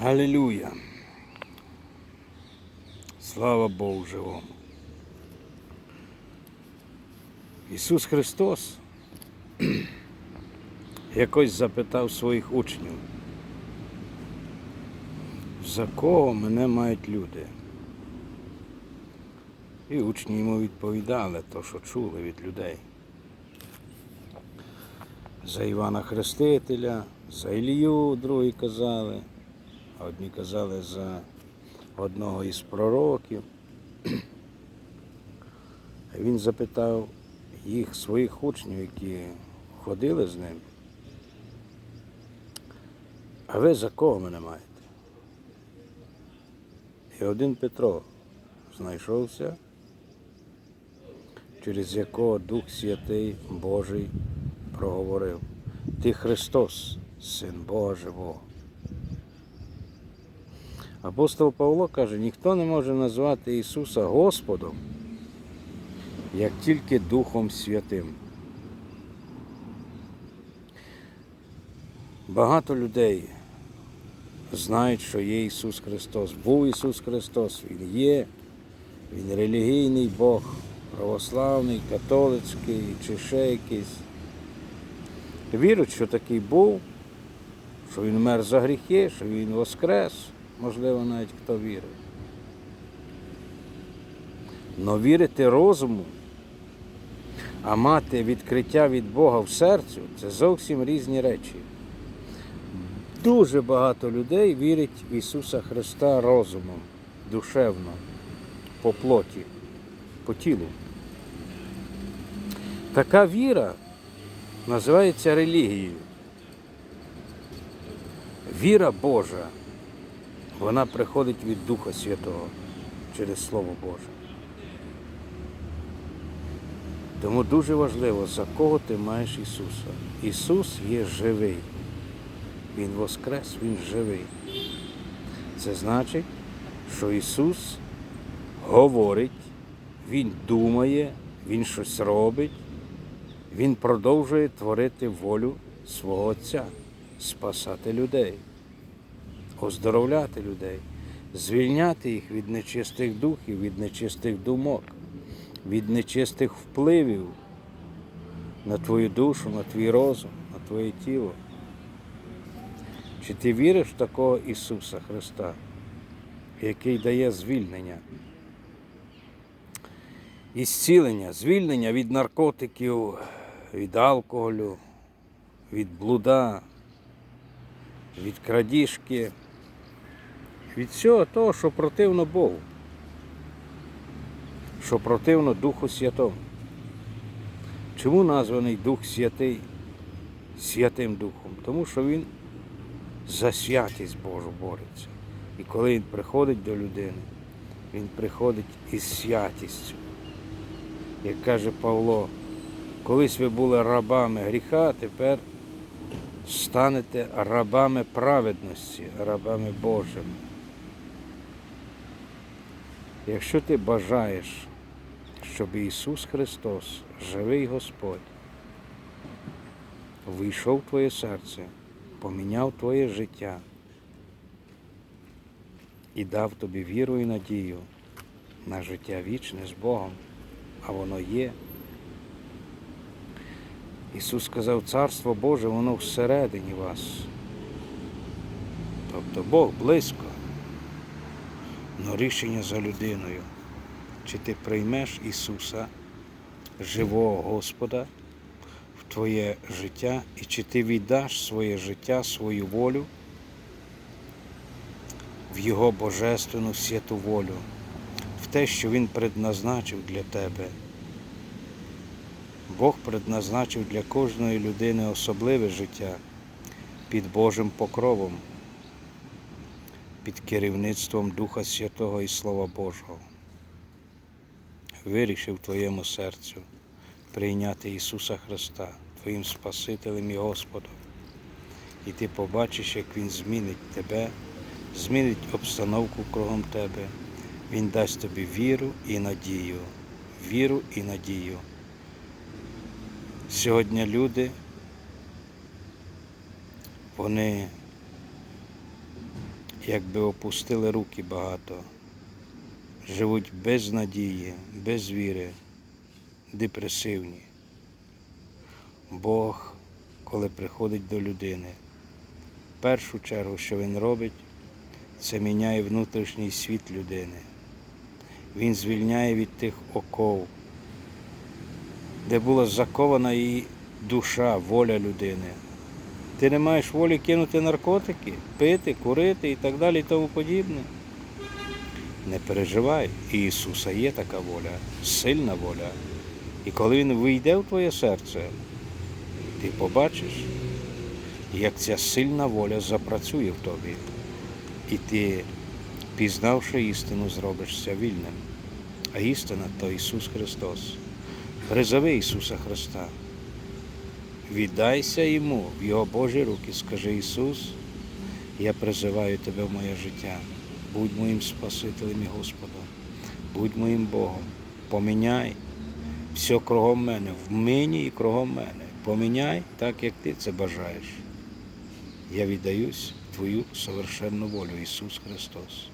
Галилюя. Слава Богу живому. Ісус Христос якось запитав своїх учнів, за кого мене мають люди? І учні йому відповідали то, що чули від людей. За Івана Хрестителя, за Ілію, другі казали, одні казали за одного із пророків. Він запитав їх, своїх учнів, які ходили з ним. А ви за кого мене маєте? І один Петро знайшовся, через якого Дух Святий Божий проговорив. Ти Христос, Син Бога Живого. Апостол Павло каже, ніхто не може назвати Ісуса Господом, як тільки Духом Святим. Багато людей знають, що є Ісус Христос. Був Ісус Христос, Він є, Він релігійний Бог, православний, католицький чи ще якийсь. Вірять, що такий був, що Він мер за гріхи, що Він воскрес, можливо, навіть хто вірить. Но вірити розуму, а мати відкриття від Бога в серцю це зовсім різні речі. Дуже багато людей вірять в Ісуса Христа розумом, душевно, по плоті, по тілу. Така віра називається релігією. Віра Божа, вона приходить від Духа Святого через Слово Боже. Тому дуже важливо, за кого ти маєш Ісуса. Ісус є живий. Він воскрес, Він живий. Це значить, що Ісус говорить, Він думає, Він щось робить, Він продовжує творити волю свого Отця, спасати людей, оздоровляти людей, звільняти їх від нечистих духів, від нечистих думок, від нечистих впливів на твою душу, на твій розум, на твоє тіло. Чи ти віриш в такого Ісуса Христа, який дає звільнення? І звільнення від наркотиків, від алкоголю, від блуда, від крадіжки, від всього того, що противно Богу, що противно Духу Святому. Чому названий Дух Святий Святим Духом? Тому що Він за святість Божу бореться. І коли він приходить до людини, він приходить із святістю. Як каже Павло, колись ви були рабами гріха, тепер станете рабами праведності, рабами Божими. Якщо ти бажаєш, щоб Ісус Христос, живий Господь, вийшов в твоє серце, поміняв твоє життя і дав тобі віру і надію на життя вічне з Богом, а воно є. Ісус сказав, Царство Боже, воно всередині вас. Тобто Бог близько, але рішення за людиною. Чи ти приймеш Ісуса, живого Господа, в твоє життя і чи ти віддаш своє життя, свою волю в Його божественну святу волю, в те, що Він предназначив для тебе. Бог предназначив для кожної людини особливе життя під Божим покровом, під керівництвом Духа Святого і Слова Божого. Вирішив твоєму серцю прийняти Ісуса Христа твоїм Спасителем і Господом. І ти побачиш, як Він змінить тебе, змінить обстановку кругом тебе. Він дасть тобі віру і надію. Віру і надію. Сьогодні люди, вони якби опустили руки багато, живуть без надії, без віри, депресивні. Бог, коли приходить до людини, в першу чергу, що він робить, це міняє внутрішній світ людини. Він звільняє від тих оков, де була закована її душа, воля людини. Ти не маєш волі кинути наркотики, пити, курити і так далі і тому подібне. Не переживай, у Ісуса є така воля, сильна воля. І коли Він вийде в твоє серце, ти побачиш, як ця сильна воля запрацює в тобі. І ти, пізнавши істину, зробишся вільним. А істина то Ісус Христос. Призови Ісуса Христа. Віддайся йому в Його Божі руки. Скажи Ісус, я призиваю Тебе в моє життя. Будь моїм Спасителем і Господом, будь моїм Богом. Поміняй все кругом мене, в мені і кругом мене. Поміняй так, як ти це бажаєш. Я віддаюсь Твою совершенну волю, Ісус Христос.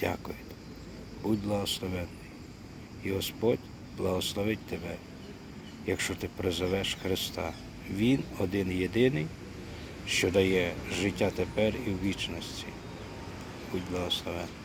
Дякую. Будь благословенний. І Господь благословить тебе, якщо ти призовеш Христа. Він один єдиний, що дає життя тепер і в вічності. Будь благословенний.